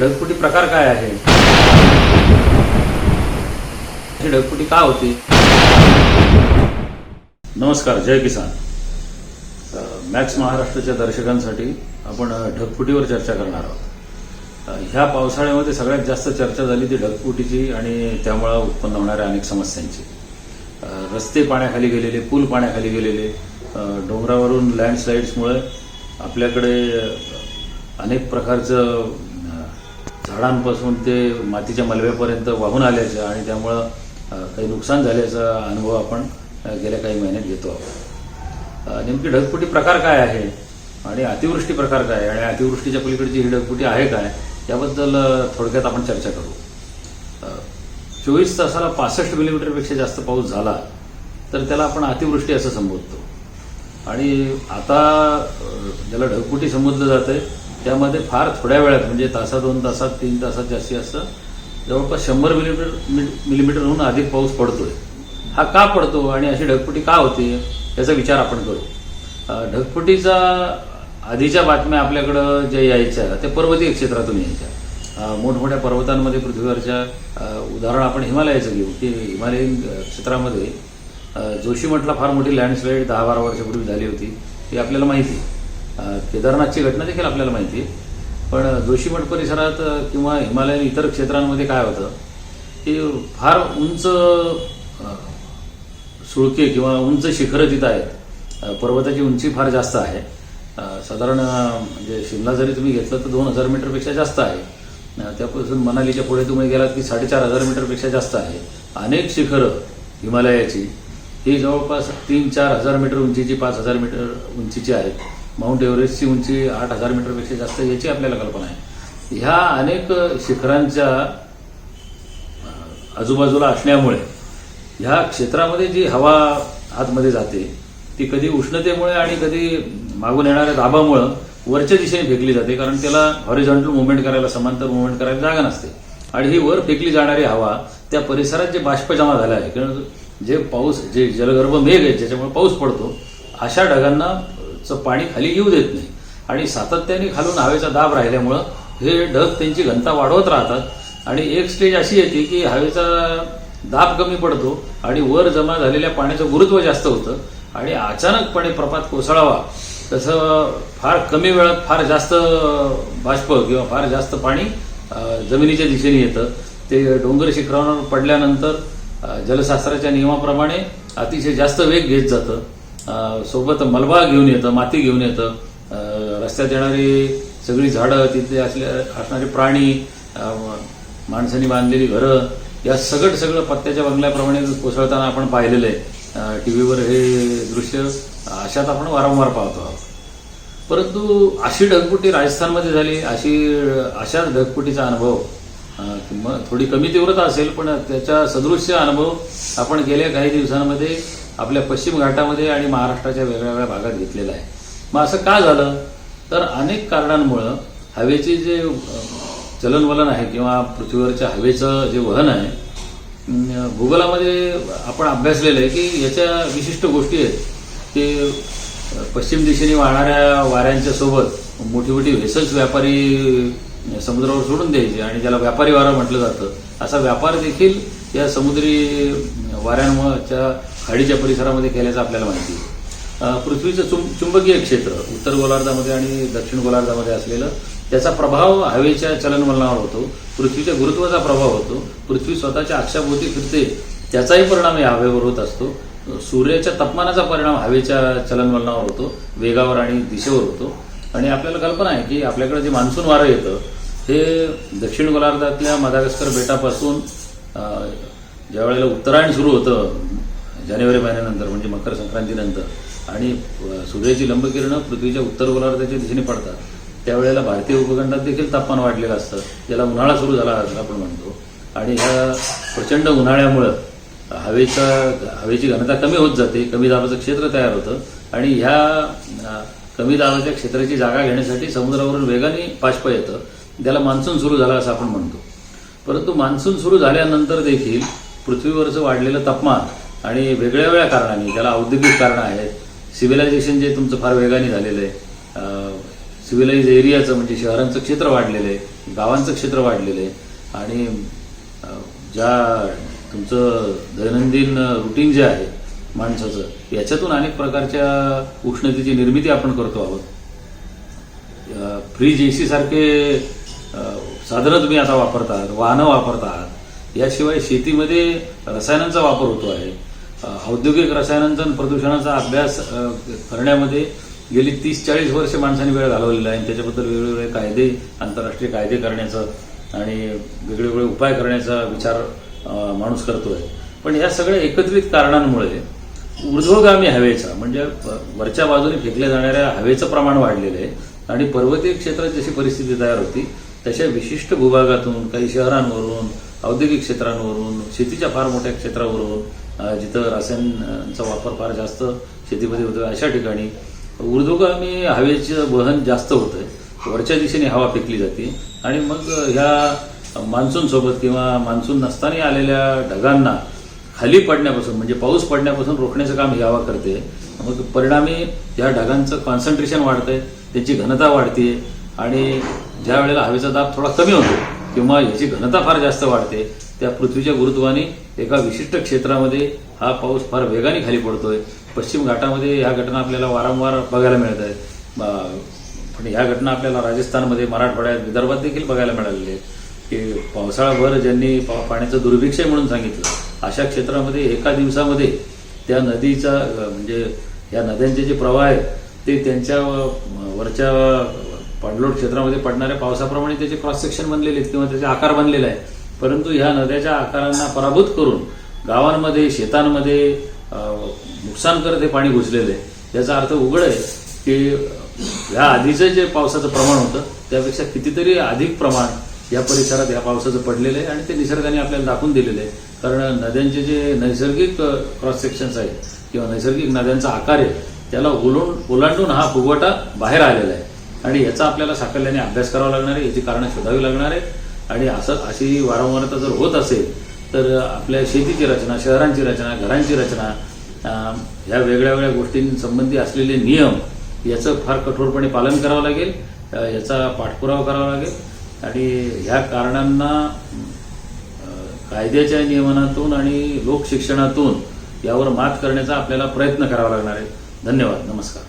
ढगफुटी प्रकार काय आहे? ही ढगफुटी का होती? नमस्कार जय किसान. मॅक्स महाराष्ट्राच्या दर्शकांसाठी आपण ढगफुटीवर चर्चा करणार आहोत. ह्या पावसाळ्यामध्ये सगळ्यात जास्त चर्चा झाली ती ढगफुटीची आणि त्यामुळं उत्पन्न होणाऱ्या अनेक समस्यांची. रस्ते पाण्याखाली गेलेले पूल पाण्याखाली गेलेले डोंगरावरून लँडस्लाईड्समुळे आपल्याकडे अनेक प्रकारचं झाडांपासून ते मातीच्या मलव्यापर्यंत वाहून आल्याचं आणि त्यामुळं काही नुकसान झाल्याचा अनुभव आपण गेल्या काही महिन्यात घेतो आहोत. नेमकी ढगफुटी प्रकार काय आहे आणि अतिवृष्टी प्रकार काय आहे आणि अतिवृष्टीच्या पलीकडची ही ढगफुटी आहे काय याबद्दल थोडक्यात आपण चर्चा करू. चोवीस तासाला पासष्ट मिलीमीटरपेक्षा जास्त पाऊस झाला तर त्याला आपण अतिवृष्टी असं संबोधतो. आणि आता ज्याला ढगफुटी संबोधलं जातंय त्यामध्ये फार थोड्या वेळात म्हणजे तासा दोन तासात तीन तासात जास्तीत जास्त जवळपास शंभर मिलीमीटर मिलीमीटरहून अधिक पाऊस पडतोय. हा का पडतो आणि अशी ढगफुटी का होते याचा विचार आपण करू. ढगफुटीचा आधीच्या बातम्या आपल्याकडं ज्या यायच्या त्या पर्वतीय क्षेत्रातून यायच्या. मोठमोठ्या पर्वतांमध्ये पृथ्वीवरच्या उदाहरण आपण हिमालयाचं घेऊ की हिमालयीन क्षेत्रामध्ये जोशी जोशीमठला फार मोठी लँडस्लाईड दहा बारा वर्षापूर्वी झाली होती ती आपल्याला माहिती आहे. केदारनाथची घटना देखील आपल्याला माहिती आहे. पण जोशीमठ परिसरात किंवा हिमालयन इतर क्षेत्रांमध्ये काय होतं की फार उंच सुळके किंवा उंच शिखरं तिथं आहेत. पर्वताची उंची फार जास्त आहे. साधारण म्हणजे शिमला जरी तुम्ही घेतलं तर दोन हजार मीटरपेक्षा जास्त आहे. त्यापासून मनालीच्या पुढे तुम्ही गेलात की साडेचार हजार मीटरपेक्षा जास्त आहे. अनेक शिखरं हिमालयाची ही जवळपास तीन चार हजार मीटर उंचीची पाच हजार मीटर उंचीची आहेत. माउंट एव्हरेस्टची उंची आठ हजार मीटरपेक्षा जास्त याची आपल्याला कल्पना आहे. ह्या अनेक शिखरांच्या आजूबाजूला असण्यामुळे ह्या क्षेत्रामध्ये जी हवा आतमध्ये जाते ती कधी उष्णतेमुळे आणि कधी मागून येणाऱ्या दाबामुळं वरच्या दिशेने फेकली जाते कारण त्याला हॉरिझॉन्टल मुवमेंट करायला समांतर मुवमेंट करायला जागा नसते. आणि ही वर फेकली जाणारी हवा त्या परिसरात जे बाष्प जमा झाला आहे कारण जे पाऊस जे जलगर्भ मेघ आहे ज्याच्यामुळे पाऊस पडतो अशा ढगांना चं पाणी खाली येऊ देत नाही. आणि सातत्याने खालून हवेचा दाब राहिल्यामुळं हे ढग त्यांची घनता वाढवत राहतात. आणि एक स्टेज अशी येते की हवेचा दाब कमी पडतो आणि वर जमा झालेल्या पाण्याचं गुरुत्व जास्त होतं. आणि अचानकपणे प्रपात कोसळावा. तसं फार कमी वेळात फार जास्त बाष्प किंवा फार जास्त पाणी जमिनीच्या दिशेने येतं. ते डोंगर शिखरावर पडल्यानंतर जलशास्त्राच्या नियमाप्रमाणे अतिशय जास्त वेग घेत जातं. सोबत मलबा घेऊन येतं माती घेऊन येतं. रस्त्यात येणारी सगळी झाडं तिथे असल्या असणारे प्राणी माणसांनी बांधलेली घरं या सगळं सगळं पत्त्याच्या बंगल्याप्रमाणे कोसळताना आपण पाहिलेलं आहे. टी व्हीवर हे दृश्य अशात आपण वारंवार पाहतो आहोत. परंतु अशी ढगपुटी राजस्थानमध्ये झाली अशी अशाच ढगपुटीचा अनुभव किंवा थोडी कमी तीव्रता असेल पण त्याच्या सदृश्य अनुभव आपण गेल्या काही दिवसांमध्ये आपल्या पश्चिम घाटामध्ये आणि महाराष्ट्राच्या वेगळ्या वेगळ्या भागात घेतलेला आहे. मग असं का झालं? तर अनेक कारणांमुळं हवेचे जे चलनवलन आहे किंवा पृथ्वीवरच्या हवेचं जे वहन आहे भूगोलामध्ये आपण अभ्यासलेलं आहे की याच्या विशिष्ट गोष्टी आहेत की पश्चिम दिशेने वाहणाऱ्या वाऱ्यांच्या सोबत मोठी मोठी व्हेसल्स व्यापारी समुद्रावर सोडून द्यायचे आणि ज्याला व्यापारी वारा म्हटलं जातं. असा व्यापार देखील या समुद्री वाऱ्यांच्या खाडीच्या परिसरामध्ये केल्याचं आपल्याला माहिती आहे. पृथ्वीचं चुं चुंबकीय क्षेत्र उत्तर गोलार्धामध्ये आणि दक्षिण गोलार्धामध्ये असलेलं त्याचा प्रभाव हवेच्या चलनवलनावर होतो पृथ्वीच्या गुरुत्वाचा प्रभाव होतो पृथ्वी स्वतःच्या अक्षाभोवती फिरते त्याचाही परिणाम या हवेवर होत असतो. सूर्याच्या तापमानाचा परिणाम हवेच्या चलनवलनावर होतो वेगावर आणि दिशेवर होतो. आणि आपल्याला कल्पना आहे की आपल्याकडे जे मान्सून वारं येतं हे दक्षिण गोलार्धातल्या मदागस्कर बेटापासून ज्या वेळेला उत्तरायण सुरू होतं जानेवारी महिन्यानंतर म्हणजे मकर संक्रांतीनंतर. आणि सूर्याची लंबकिरणं पृथ्वीच्या उत्तर गोलार्धाच्या दिशेने पडतात. त्यावेळेला भारतीय उपखंडात देखील तापमान वाढलेलं असतं. ज्याला उन्हाळा सुरू झाला असं आपण म्हणतो. आणि ह्या प्रचंड उन्हाळ्यामुळं हवेचा हवेची घनता कमी होत जाते कमी दाबाचं क्षेत्र तयार होतं. आणि ह्या कमी दाबाच्या क्षेत्राची जागा घेण्यासाठी समुद्रावरून वेगाने बाष्प येतं. त्याला मान्सून सुरू झाला असं आपण म्हणतो. परंतु मान्सून सुरू झाल्यानंतर देखील पृथ्वीवरचं वाढलेलं तापमान आणि वेगळ्या वेगळ्या कारणांनी त्याला औद्योगिक कारणं आहेत सिव्हिलायझेशन जे तुमचं फार वेगाने झालेलं आहे सिव्हिलाइज एरियाचं म्हणजे शहरांचं क्षेत्र वाढलेलं आहे गावांचं क्षेत्र वाढलेलं आहे आणि ज्या तुमचं दैनंदिन रुटीन जे आहे माणसाचं याच्यातून अनेक प्रकारच्या उष्णतेची निर्मिती आपण करतो आहोत. फ्रीज एसी सारखे साधनं तुम्ही आता वापरता आहात वाहनं वापरता आहात याशिवाय शेतीमध्ये रसायनांचा वापर होतो आहे. औद्योगिक रसायनांचा प्रदूषणाचा अभ्यास करण्यामध्ये गेली तीस चाळीस वर्ष माणसांनी वेळ घालवलेला आहे. आणि त्याच्याबद्दल वेगवेगळे कायदे आंतरराष्ट्रीय कायदे करण्याचं आणि वेगवेगळे उपाय करण्याचा विचार माणूस करतोय. पण या सगळ्या एकत्रित कारणांमुळे ऊर्ध्वगामी हवेचा म्हणजे वरच्या बाजूने फेकल्या जाणाऱ्या हवेचं प्रमाण वाढलेलं आहे. आणि पर्वतीय क्षेत्रात जशी परिस्थिती तयार होती तशा विशिष्ट भूभागातून काही शहरांवरून औद्योगिक क्षेत्रांवरून शेतीच्या फार मोठ्या क्षेत्रावरून जिथं रसायनांचा वापर फार जास्त शेतीमध्ये होतो अशा ठिकाणी ऊर्ध्वगामी हवेचं वहन जास्त होतंय. वरच्या दिशेने हवा फेकली जाते. आणि मग ह्या मान्सूनसोबत किंवा मान्सून नसताना आलेल्या ढगांना खाली पडण्यापासून म्हणजे पाऊस पडण्यापासून रोखण्याचं काम ही हवा करते. मग परिणामी या ढगांचं कॉन्सन्ट्रेशन वाढतंय त्याची घनता वाढते आणि ज्या वेळेला हवेचा दाब थोडा कमी होतो किंवा याची घनता फार जास्त वाढते त्या पृथ्वीच्या गुरुत्वाने एका विशिष्ट क्षेत्रामध्ये हा पाऊस फार वेगाने खाली पडतोय. पश्चिम घाटामध्ये ह्या घटना आपल्याला वारंवार बघायला मिळत आहेत. पण ह्या घटना आपल्याला राजस्थानमध्ये मराठवाड्यात विदर्भात देखील बघायला मिळालेले आहेत. की पावसाळाभर ज्यांनी पा- पाण्याचं दुर्भिक्ष म्हणून सांगितलं अशा क्षेत्रामध्ये एका दिवसामध्ये त्या नदीचा म्हणजे या नद्यांचे जे प्रवाह आहेत ते त्यांच्या वरच्या पाणलोट क्षेत्रामध्ये पडणाऱ्या पावसाप्रमाणे त्याचे क्रॉस सेक्शन बनलेले आहेत किंवा त्याचे आकार बनलेले आहे. परंतु ह्या नद्याच्या आकारांना पराभूत करून गावांमध्ये शेतांमध्ये नुकसान करत हे पाणी घुसलेलं आहे. याचा अर्थ उघड आहे की या आधीचं जे पावसाचं प्रमाण होतं त्यापेक्षा कितीतरी अधिक प्रमाण या परिसरात या पावसाचं पडलेलं आहे आणि ते निसर्गाने आपल्याला दाखवून दिलेलं आहे. कारण नद्यांचे जे नैसर्गिक क्रॉस सेक्शन्स आहेत किंवा नैसर्गिक नद्यांचा आकार आहे त्याला ओलून ओलांडून हा फुगवटा बाहेर आलेला आहे. आणि याचा आपल्याला साकल्याने अभ्यास करावा लागणार आहे याची कारणं शोधावी लागणार आहे. आणि असं अशी वारंवारता जर होत असेल तर आपल्या शेतीची रचना शहरांची रचना घरांची रचना ह्या वेगळ्या वेगळ्या गोष्टींसंबंधी असलेले नियम याचं फार कठोरपणे पालन करावं लागेल. याचा पाठपुरावा करावा लागेल. आणि ह्या कारणांना कायद्याच्या नियमनातून आणि लोकशिक्षणातून यावर मात करण्याचा आपल्याला प्रयत्न करावा लागणार आहे. धन्यवाद. नमस्कार.